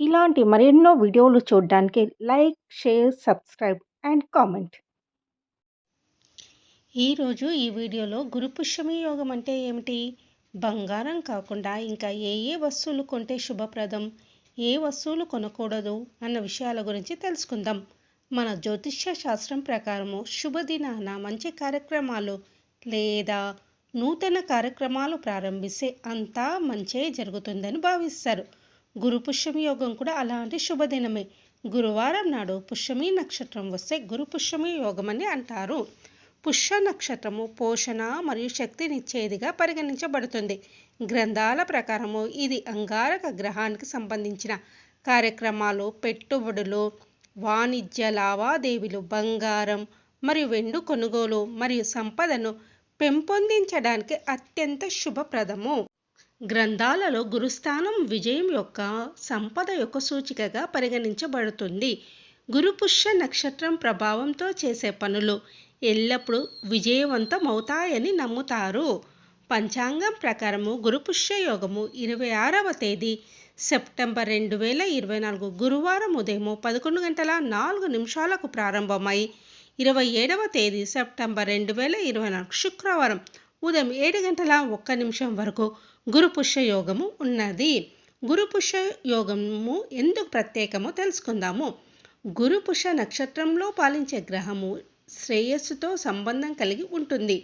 ఇలాంటి మరెన్నో వీడియోలు చూడడానికి like share subscribe and comment. ఈరోజు ఈ వీడియోలో గురుపుష్యమి యోగం అంటే ఏమిటి? బంగారం కాకుండా ఇంకా ఏ ఏ వస్తువులు కొంటే శుభప్రదం? ఏ వస్తువులు కొనకూడదు? అన్న విషయాల గురించి తెలుసుకుందాం. మన జ్యోతిష్య శాస్త్రం ప్రకారము శుభదినాన మంచి కార్యక్రమాలు లేదా నూతన కార్యక్రమాలు ప్రారంభిస్తే అంతా మంచే జరుగుతుందని భావిస్తారు. గురు పుష్యమి యోగం కూడా అలాంటి శుభదినమే. గురువారం నాడు పుష్యమి నక్షత్రం వస్తే గురు పుష్యమి యోగం అని అంటారు. పుష్య నక్షత్రము పోషణ మరియు శక్తినిచ్చేదిగా పరిగణించబడుతుంది. గ్రంథాల ప్రకారము ఇది అంగారక గ్రహానికి సంబంధించిన కార్యక్రమాలు పెట్టుబడులు వాణిజ్య లావాదేవీలు బంగారం మరియు వెండు కొనుగోలు మరియు సంపదను పెంపొందించడానికి అత్యంత శుభప్రదము. గ్రంథాలలో గురుస్థానం విజయం యొక్క సంపద యొక్క సూచికగా పరిగణించబడుతుంది. గురుపుష్య నక్షత్రం ప్రభావంతో చేసే పనులు ఎల్లప్పుడూ విజయవంతమవుతాయని నమ్ముతారు. పంచాంగం ప్రకారము గురుపుష్య యోగము ఇరవై ఆరవ తేదీ సెప్టెంబర్ రెండు వేల ఇరవై నాలుగు గురువారం ఉదయం పదకొండు గంటల నాలుగు నిమిషాలకు ప్రారంభమై ఇరవై ఏడవ తేదీ సెప్టెంబర్ రెండు వేల ఇరవై నాలుగు శుక్రవారం ఉదయం ఏడు గంటల ఒక్క నిమిషం వరకు గురుపుష్య యోగము ఉన్నది. గురుపుష్య యోగము ఎందుకు ప్రత్యేకమో తెలుసుకుందాము. గురుపుష నక్షత్రంలో పాలించే గ్రహము శ్రేయస్సుతో సంబంధం కలిగి ఉంటుంది.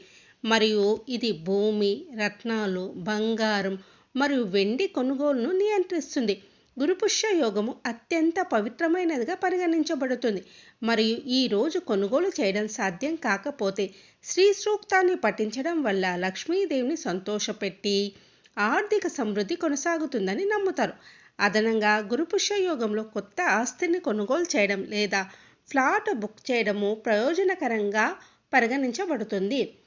మరియు ఇది భూమి రత్నాలు బంగారం మరియు వెండి కొనుగోలును నియంత్రిస్తుంది. గురుపుష్య యోగము అత్యంత పవిత్రమైనదిగా పరిగణించబడుతుంది. మరియు ఈ రోజు కొనుగోలు చేయడం సాధ్యం కాకపోతే శ్రీ సూక్తాన్ని పఠించడం వల్ల లక్ష్మీదేవిని సంతోషపెట్టి ఆర్థిక సమృద్ధి కొనసాగుతుందని నమ్ముతారు. అదనంగా గురుపుష్య యోగంలో కొత్త ఆస్తిని కొనుగోలు చేయడం లేదా ఫ్లాట్ బుక్ చేయడము ప్రయోజనకరంగా పరిగణించబడుతుంది.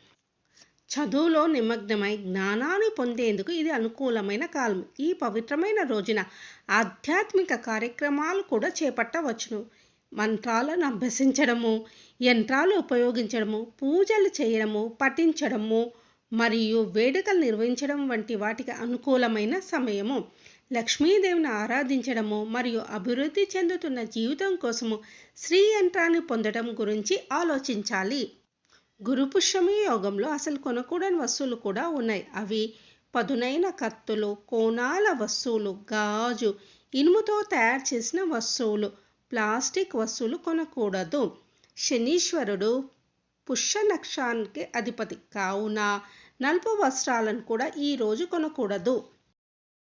చదువులో నిమగ్నమై జ్ఞానాన్ని పొందేందుకు ఇది అనుకూలమైన కాలం. ఈ పవిత్రమైన రోజున ఆధ్యాత్మిక కార్యక్రమాలు కూడా చేపట్టవచ్చును. మంత్రాలను అభ్యసించడము యంత్రాలు ఉపయోగించడము పూజలు చేయడము పఠించడము మరియు వేడుకలు నిర్వహించడం వంటి వాటికి అనుకూలమైన సమయము. లక్ష్మీదేవిని ఆరాధించడము మరియు అభివృద్ధి చెందుతున్న జీవితం కోసము శ్రీ యంత్రాన్ని పొందడం గురించి ఆలోచించాలి. గురుపుష్యమి యోగంలో అసలు కొనకూడని వస్తువులు కూడా ఉన్నాయి. అవి పదునైన కత్తులు కోణాల వస్తువులు గాజు ఇనుముతో తయారు చేసిన వస్తువులు ప్లాస్టిక్ వస్తువులు కొనకూడదు. శనీశ్వరుడు పుష్య నక్షానికి అధిపతి. కావున నలుపు వస్త్రాలను కూడా ఈరోజు కొనకూడదు.